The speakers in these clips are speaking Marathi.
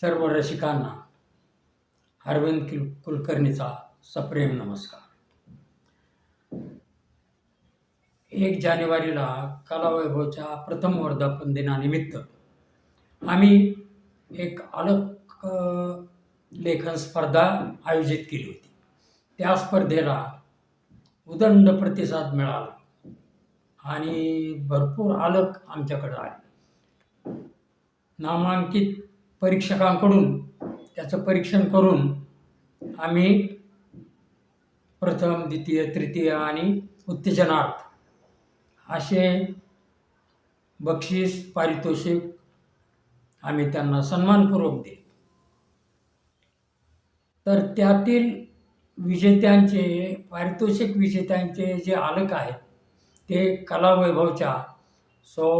सर्व रसिकांना अरविंद किल कुलकर्णीचा सप्रेम नमस्कार. एक जानेवारीला कलावैभवच्या प्रथम वर्धापन दिनानिमित्त आम्ही एक अलग लेखन स्पर्धा आयोजित केली होती. त्या स्पर्धेला उदंड प्रतिसाद मिळाला आणि भरपूर आलक आमच्याकडे आले. नामांकित परीक्षकांकडून त्याचं परीक्षण करून आम्ही प्रथम द्वितीय तृतीय आणि उत्तेजनार्थ असे बक्षीस पारितोषिक आम्ही त्यांना सन्मानपूर्वक दे तर त्यातील विजेत्यांचे पारितोषिक विजेत्यांचे जे आलक आहेत ते कलावैभवच्या सौ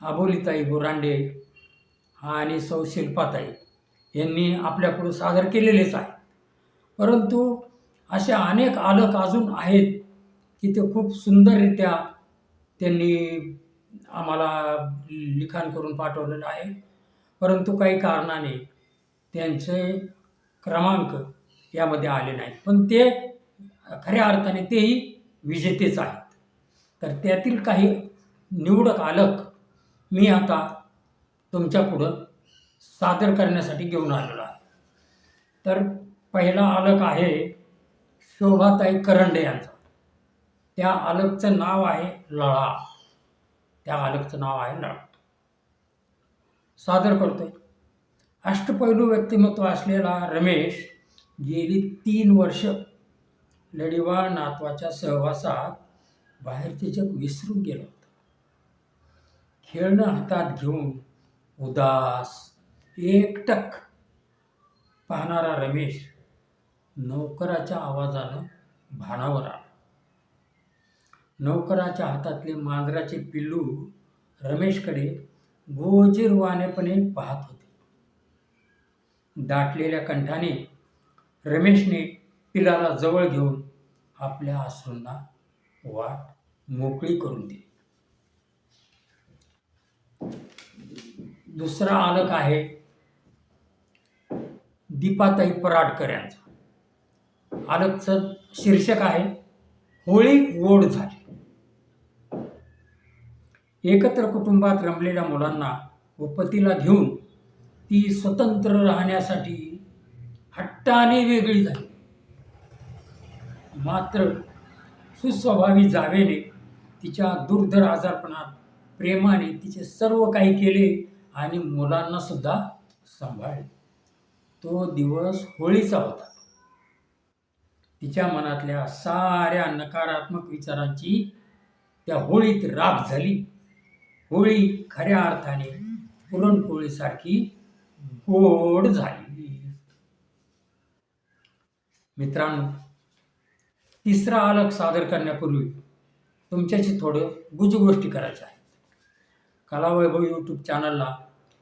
अबोलीताई बोरांडे आणि सौ शिल्पाताई यांनी आपल्याकडून सादर केलेलेच आहे. परंतु असे अनेक आलक अजून आहेत की ते खूप सुंदररित्या त्यांनी आम्हाला लिखाण करून पाठवलेलं आहे. परंतु काही कारणाने त्यांचे क्रमांक यामध्ये आले नाहीत. पण ते खऱ्या अर्थाने तेही विजेतेच आहेत. तर त्यातील काही निवडक आलक मी आता तुमच्यापुढं सादर करण्यासाठी घेऊन आलेलो आहे. तर पहिला आलक आहे शोभाताई करंडे यांचा. त्या आलकचं नाव आहे लळा. त्या आलकचं नाव आहे लळा. सादर करतोय. अष्टपैलू व्यक्तिमत्व असलेला रमेश गेली तीन वर्ष लढीवाळ नातवाच्या सहवासात बाहेरचे जग विसरून गेलं होतं. खेळणं हातात घेऊन उदास. एकटक पाहणारा रमेश नौकराच्या आवाजानं भानावर आला. नौकराच्या हातातले मांजराचे पिल्लू रमेशकडे गोजीरवानेपणे पाहत होते. दाटलेल्या कंठाने रमेशने पिलाला जवळ घेऊन आपल्या आसरूंना वाट मोकळी करून दिली. दुसरा आलक आहे दीपाताई पराडकर यांचा. आलकचं शीर्षक आहे होळी ओढ झाली. एकत्र कुटुंबात रमलेल्या मुलांना व पतीला घेऊन ती स्वतंत्र राहण्यासाठी हट्टाने वेगळी झाली. मात्र सुस्वभावी जावेने तिच्या दुर्धर आजारपणात प्रेमाने तिचे सर्व काही केले आणि मुलांना सुद्धा सांभाळले. तो दिवस होळीचा होता. तिच्या मनातल्या साऱ्या नकारात्मक विचारांची त्या होळीत राख झाली. होळी खऱ्या अर्थाने पुरणपोळीसारखी गोड झाली. मित्रांनो तिसरा आलक सादर करण्यापूर्वी तुमच्याशी थोडं गुजगोष्टी करायच्या आहेत. कलावैभव यूट्यूब चॅनलला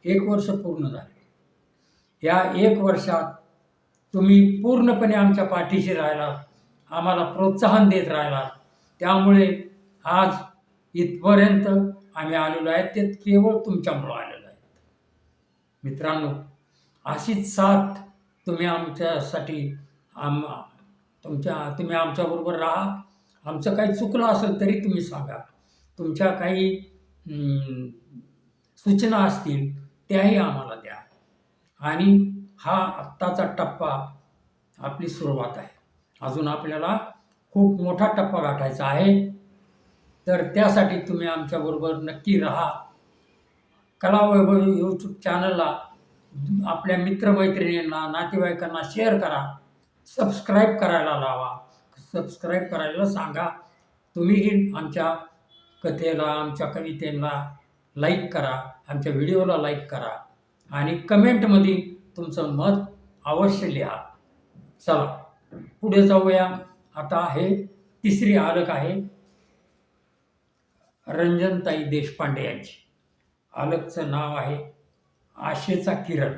एक वर्ष पूर्ण झाले. या एक वर्षात तुम्ही पूर्णपणे आमच्या पाठीशी राहिला आम्हाला प्रोत्साहन देत राहिलात त्यामुळे आज इथपर्यंत आम्ही आलेलो आहेत ते केवळ तुमच्यामुळं आलेलो आहे मित्रांनो अशीच साथ तुम्ही आमच्यासाठी आम तुमच्या तुम्ही आमच्याबरोबर राहा. आमचं काही चुकलं असेल तरी तुम्ही सांगा. तुमच्या काही सूचना असतील त्याही आम्हाला द्या. आणि हा आत्ताचा टप्पा आपली सुरुवात आहे. अजून आपल्याला खूप मोठा टप्पा गाठायचा आहे. तर त्यासाठी तुम्ही आमच्याबरोबर नक्की राहा. कलावैभव यूट्यूब चॅनलला आपल्या मित्रमैत्रिणींना नातेवाईकांना शेअर करा. सबस्क्राईब करायला लावा. सबस्क्राईब करायला सांगा. तुम्हीही आमच्या कथेला आमच्या कवितेला लाईक करा आमच्या व्हिडिओला लाईक करा आणि कमेंटमध्ये तुमचं मत अवश्य लिहा. चला पुढे जाऊया. आता हे तिसरी आलक आहे रंजनताई देशपांडे यांची. आलकचं नाव आहे आशेचा किरण.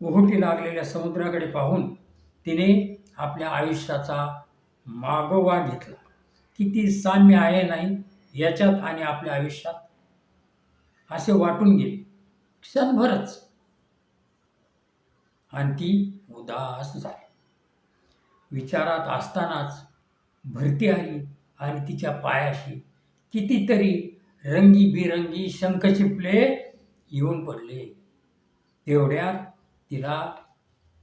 ओहोटी लागलेल्या समुद्राकडे पाहून तिने आपल्या आयुष्याचा मागोवा घेतला. किती साम्य आहे नाही याच्यात आणि आपल्या आयुष्यात असे वाटून गेले. क्षणभरच. आणि ती उदास झाली. विचारात असतानाच भरती आली आणि तिच्या पायाशी कितीतरी रंगीबिरंगी शंखचिपले येऊन पडले. तेवढ्यात तिला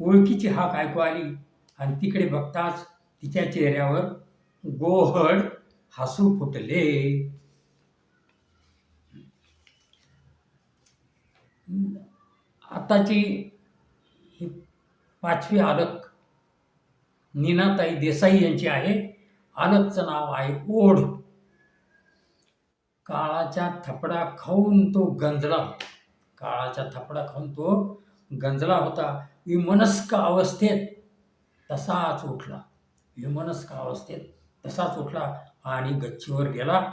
ओळखीची हाक ऐकू आली आणि तिकडे बघताच तिच्या चेहऱ्यावर गोहड हसू फुटले. आताची ही पाचवी आलक नीनाताई देसाई यांची आहे. आलकचं नाव आहे ओढ. काळाच्या थपडा खाऊन तो गंजला होता. काळाचा थपडा खाऊन तो गंजला होता. विमनस्क अवस्थेत तसाच उठला. विमनस्क अवस्थेत तसाच उठला. आणि गच्चीवर गेला.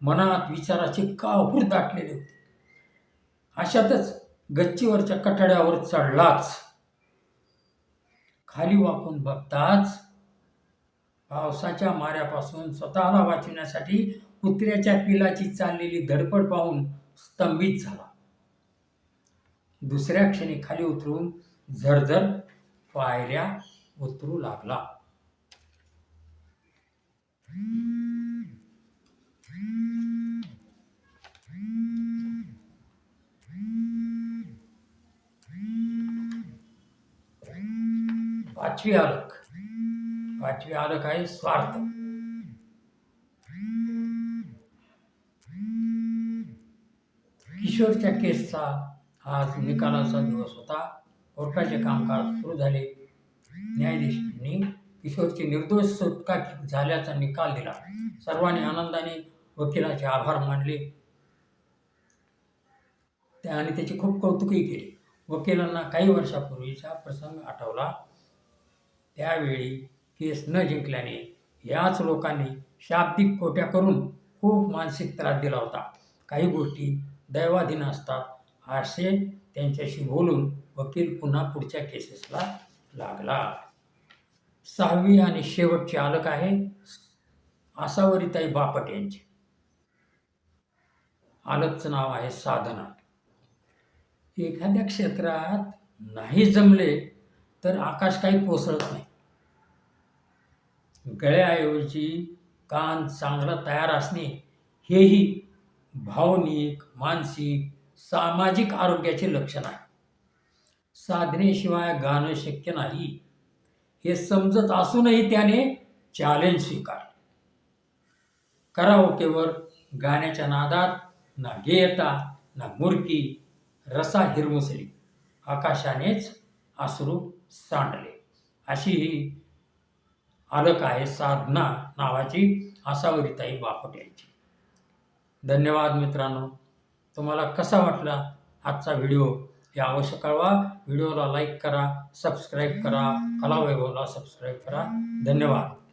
मनात विचाराचे काहूर दाटलेले होते. अशातच गच्चीवरच्या कठड्यावर चढलाच. खाली वाकून बघताच पावसाच्या माऱ्यापासून स्वतःला वाचवण्यासाठी कुत्र्याच्या पिलाची चाललेली धडपड पाहून स्तंभित झाला. दुसऱ्या क्षणी खाली उतरून झरझर पायऱ्या उतरू लागला. पाचवी आलक. पाचवी आलक आहे स्वार्थ. किशोरच्या केसचा आज निकालाचा दिवस होता. कोर्टाचे कामकाज सुरू झाले. न्यायाधीशांनी किशोरची निर्दोष सुटका झाल्याचा निकाल दिला. सर्वांनी आनंदाने वकिलाचे आभार मानले. आणि त्याचे खूप कौतुकही केले. वकिलांना काही वर्षापूर्वीचा प्रसंग आठवला. त्यावेळी केस न जिंकल्याने याच लोकांनी शाब्दिक कोट्या करून खूप मानसिक त्रास दिला होता. काही गोष्टी दैवाधीन असतात असे त्यांच्याशी बोलून वकील पुन्हा पुढच्या केसेसला लागला. सहावी आणि शेवटचे आलक आहे आसावरीताई बापट यांचे. आलकचं नाव आहे साधना. एखाद्या क्षेत्रात नाही जमले तर आकाश काही कोसळत नाही. गळ्याऐवजी कान चांगला तयार असणे हेही भावनिक मानसिक सामाजिक आरोग्याचे लक्षण आहे. साधनेशिवाय गाणं शक्य नाही. हे समजत असूनही त्याने चॅलेंज स्वीकारले. कराओकेवर गाण्याच्या नादात ना गेयता ना मुरकी रसा हिरमुसली आकाशानेच आसरू सांडले. अशी ही आलक आहे साधना नावाची आसावरीताई बापट यांची. धन्यवाद मित्रांनो. तुम्हाला कसा वाटला आजचा व्हिडिओ? हे अवश्य कळवा. व्हिडिओला लाईक करा सबस्क्राईब करा कलावैभवला सबस्क्राईब करा. धन्यवाद.